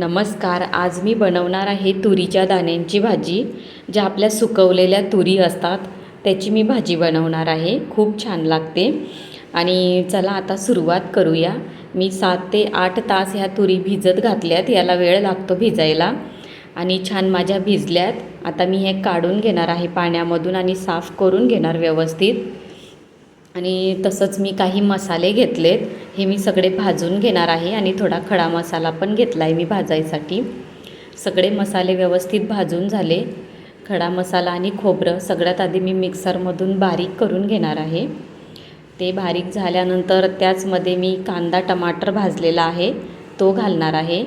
नमस्कार आज मी बनवणार आहे तुरीच्या दाण्यांची भाजी ज्या आपल्या सुकवलेल्या तुरी असतात त्याची मी भाजी बनवणार आहे. खूप छान लागते. आणि चला आता सुरुवात करूया. मी सात ते आठ तास ह्या तुरी भिजत घातल्यात याला वेळ लागतो भिजायला. आणि छान माझ्या भिजल्यात. आता मी हे काढून घेणार आहे पाण्यामधून आणि साफ करून घेणार व्यवस्थित. आणि तसंच मी काही मसाले घेतलेत. हे मी सगळे भाजून घेणार आहे आणि थोडा खडा मसाला पण घेतला आहे मी भाजायसाठी. सगळे मसाले व्यवस्थित भाजून झाले. खडा मसाला आणि खोबरं सगळ्यात आधी मी मिक्सरमधून बारीक करून घेणार आहे. ते बारीक झाल्यानंतर त्याचमध्ये मी कांदा टमाटर भाजलेला आहे तो घालणार आहे.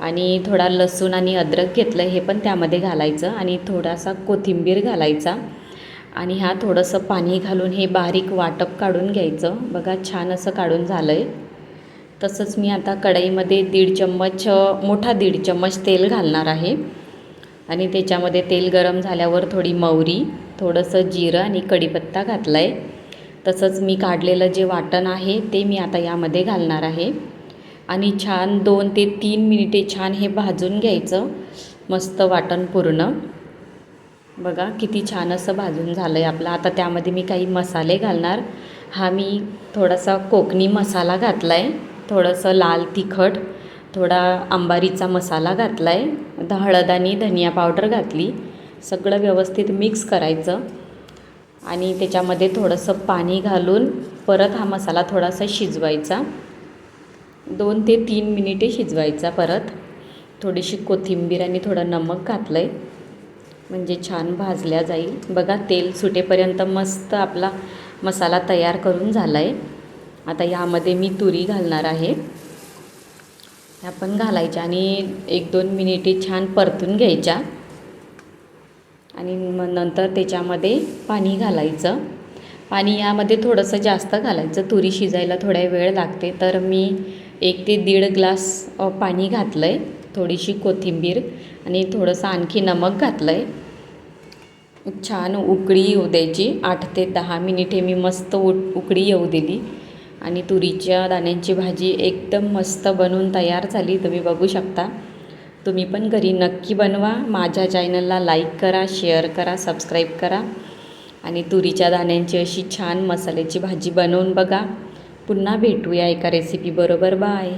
आणि थोडा लसूण आणि अद्रक घेतलं हे पण त्यामध्ये घालायचं आणि थोडासा कोथिंबीर घालायचा. आणि ह्या थोडंसं पाणी घालून हे बारीक वाटप काढून घ्यायचं. बघा छान असं काढून झालं आहे तसंच मी आता कढईमध्ये दीड चम्मच मोठा दीड चम्मच तेल घालणार आहे. आणि त्याच्यामध्ये तेल गरम झाल्यावर थोडी मौरी थोडंसं जिरं आणि कढीपत्ता घातला आहे तसंच मी काढलेलं जे वाटण आहे ते मी आता यामध्ये घालणार आहे. आणि छान दोन ते तीन मिनिटे छान हे भाजून घ्यायचं. मस्त वाटण पूर्ण. बघा किती छान असं भाजून झालं आहे आपलं. आता त्यामध्ये मी काही मसाले घालणार. हा मी थोडासा कोकणी मसाला घातला आहे थोडंसं लाल तिखट थोडा आंबारीचा मसाला घातला आहे हळद आणि धनिया पावडर घातली. सगळं व्यवस्थित मिक्स करायचं. आणि त्याच्यामध्ये थोडंसं पाणी घालून परत हा मसाला थोडासा शिजवायचा. दोन ते तीन मिनिटे शिजवायचा परत. थोडीशी कोथिंबीर आणि थोडं नमक घातलं आहे म्हणजे छान भाजल्या जाईल. बघा तेल सुटेपर्यंत मस्त आपला मसाला तयार करून झाला आहे आता यामध्ये मी तुरी घालणार आहे. ह्या पण घालायच्या आणि एक दोन मिनिटे छान परतून घ्यायच्या. आणि मग नंतर त्याच्यामध्ये पाणी घालायचं. पाणी यामध्ये थोडंसं जास्त घालायचं. तुरी शिजायला थोड्या वेळ लागते. तर मी एक ते दीड ग्लास पाणी घातलं आहे थोडीशी कोथिंबीर आणि थोडंसं आणखी नमक घातलं आहे छान उकळी येऊ द्यायची. आठ ते दहा मिनिटे मी मस्त उ उकळी येऊ दिली. आणि तुरीच्या दाण्यांची भाजी एकदम मस्त बनवून तयार झाली. तुम्ही बघू शकता. तुम्ही पण घरी नक्की बनवा. माझ्या चॅनलला लाईक करा शेअर करा सबस्क्राईब करा. आणि तुरीच्या दाण्यांची अशी छान मसाल्याची भाजी बनवून बघा. पुन्हा भेटूया एका रेसिपीबरोबर बाय